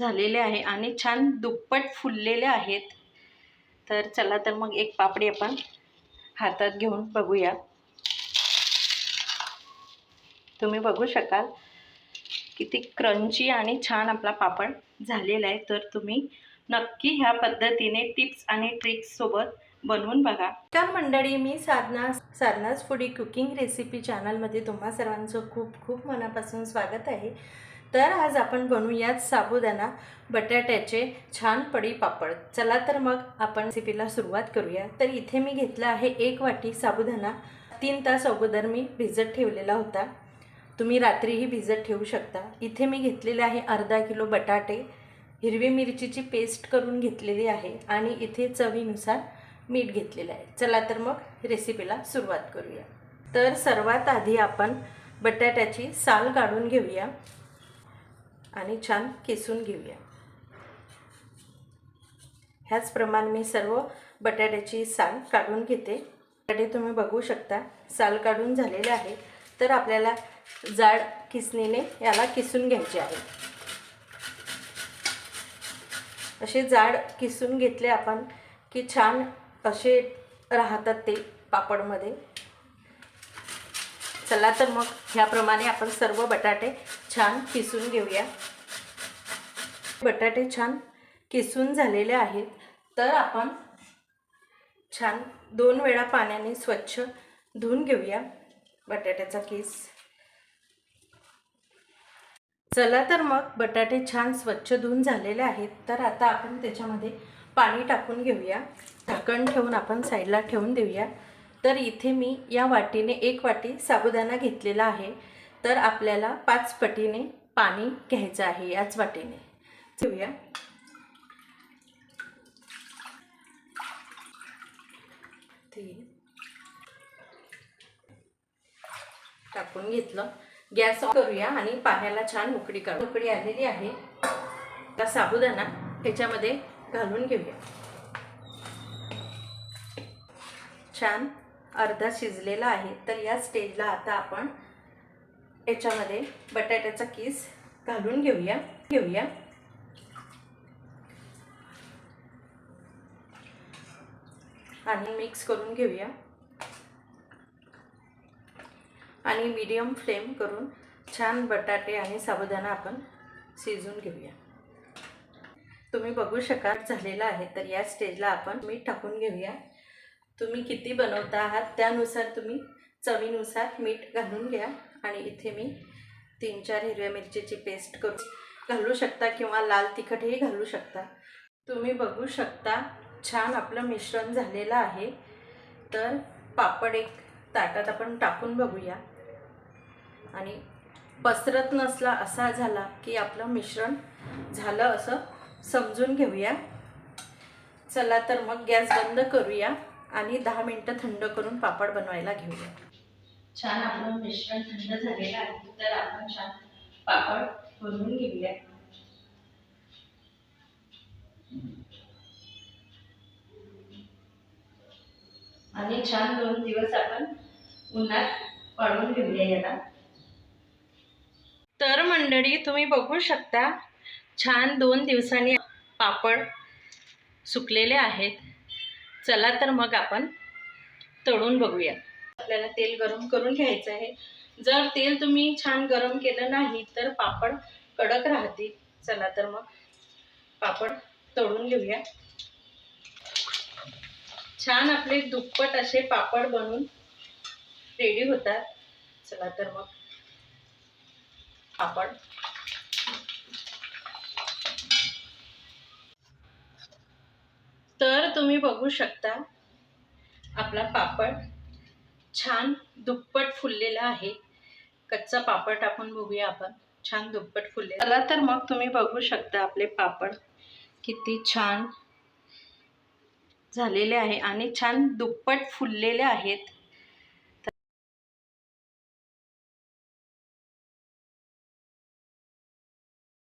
झालेले आहे आणि छान दुप्पट फुललेले आहेत. तर चला तर मग एक पापडी आपण हातात घेऊन बघूया. तुम्ही बघू शकाल किती क्रंची आणि छान आपला पापड झालेला आहे. तर तुम्ही नक्की ह्या पद्धतीने टिप्स आणि ट्रिक्ससोबत बनवून बघा. तर मंडळी मी साधना साधनाच फुडी कुकिंग रेसिपी चॅनलमध्ये तुम्हा सर्वांचं खूप खूप मनापासून स्वागत आहे. तर आज आपण बनवूयात साबुदाणा बटाट्याचे छान पडी पापड. चला तर मग आपण रेसिपीला सुरुवात करूया. तर इथे मी घेतला आहे एक वाटी साबुदाणा. तीन तास अगोदर मी भिजत ठेवलेला होता. तुम्ही रात्रीही भिजत ठेवू शकता. इथे मी घेतलेले आहे अर्धा किलो बटाटे. हिरवी मिरचीची पेस्ट करून घेतलेली आहे आणि इथे चवीनुसार मीठ घेतलेलं आहे. चला तर मग रेसिपीला सुरुवात करूया. तर सर्वात आधी आपण बटाट्याची साल काढून घेऊया. आणि छान किसून घेऊया. ह्याचप्रमाणे मी सर्व बटाट्याची साल काढून घेते. बटाटे तुम्ही बघू शकता साल काढून झालेले आहे. तर आपल्याला जाड किसणीने याला किसून घ्यायचे आहे. असे जाड किसून घेतले आपण की छान असे राहतात ते पापडमध्ये. चला तर मग ह्याप्रमाणे आपण सर्व बटाटे छान किसून घेऊया. बटाटे छान किसून झालेले आहेत. तर आपण छान दोन वेळा पाण्याने स्वच्छ धुवून घेऊया बटाट्याचा किस. चला तर मग बटाटे छान स्वच्छ धुवून झालेले आहेत. तर आता आपण त्याच्यामध्ये पाणी टाकून घेऊया. झाकण ठेवून आपण साईडला ठेवून देऊया. तर इथे मी या वाटीने एक वाटी साबुदाणा घेतलेला आहे. तर आपल्याला पाच पटीने पाणी घ्यायचं आहे याच वाटीने. ठेवूया. टाकून घेतलं. गॅस ऑफ करूया आणि पाण्याला छान उकडी काढू उकडी आलेली आहे. आता साबुदाणा ह्याच्यामध्ये घालून घेऊया. छान अर्धा शिजलेला आहे तर या स्टेजला आता आपण याच्यामध्ये बटाट्याचा किस घालून घेऊया. घेऊया. आणि मिक्स करून घेऊया. आणि मीडियम फ्लेम करून छान बटाटे आणि साबुदाणा आपण शिजून घेऊया. तुम्ही बघू शकाल झालेला आहे. तर या स्टेजला आपण मीठ टाकून घेऊया. तुम्ही किती बनवता आहात त्यानुसार तुम्ही चवीनुसार मीठ घालून घ्या आणि इथे मी तीन चार हिरव्या मिरचीची पेस्ट करून घालू शकता किंवा लाल तिखटही घालू शकता. तुम्ही बघू शकता छान आपलं मिश्रण झालेलं आहे. तर पापड एक ताटात आपण टाकून बघूया. आणि पसरत नसला असा झाला की आपलं मिश्रण झालं असं समजून घेऊया. चला तर मग गॅस बंद करूया. आणि दहा मिनटं थंड करून पापड बनवायला घेऊया. छान आपलं मिश्रण थंड झालेलं आहे तर आपण छान पापड बनवून घेऊया. आणि छान दोन दिवस आपण उन्हात पळवून घेऊया याला. तर मंडळी तुम्ही बघू शकता छान दोन दिवसांनी पापड सुकलेले आहेत. चला तर मग आपण तळून बघूया. आपल्याला तेल गरम करून घ्यायचं आहे. जर तेल तुम्ही छान गरम केलं नाही तर पापड कडक राहतील. चला तर मग पापड तळून घेऊया. छान आपले दुप्पट असे पापड बनून रेडी होतात. चला तर मग पापड तर तुम्ही बघू शकता. आपला पापड छान दुप्पट फुललेला आहे. कच्चा पापड टाकून बघूया आपण. छान दुप्पट फुलले चला तर मग तुम्ही बघू शकता आपले पापड किती छान झालेले आहे आणि छान दुप्पट फुललेले आहेत.